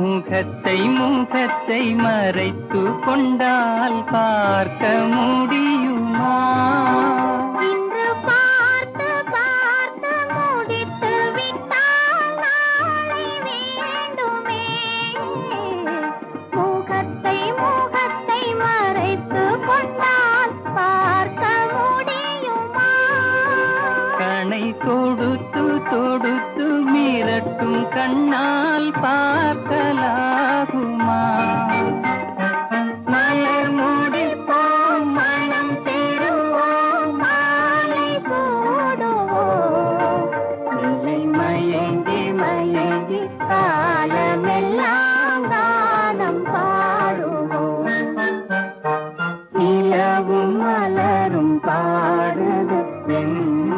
முகத்தை முகத்தை மறைத்து கொண்டால் பார்க்க முடியுமா? தொடுத்து தொடுத்து மீறட்டும் கண்ணால் பார்க்க பாடுது. என்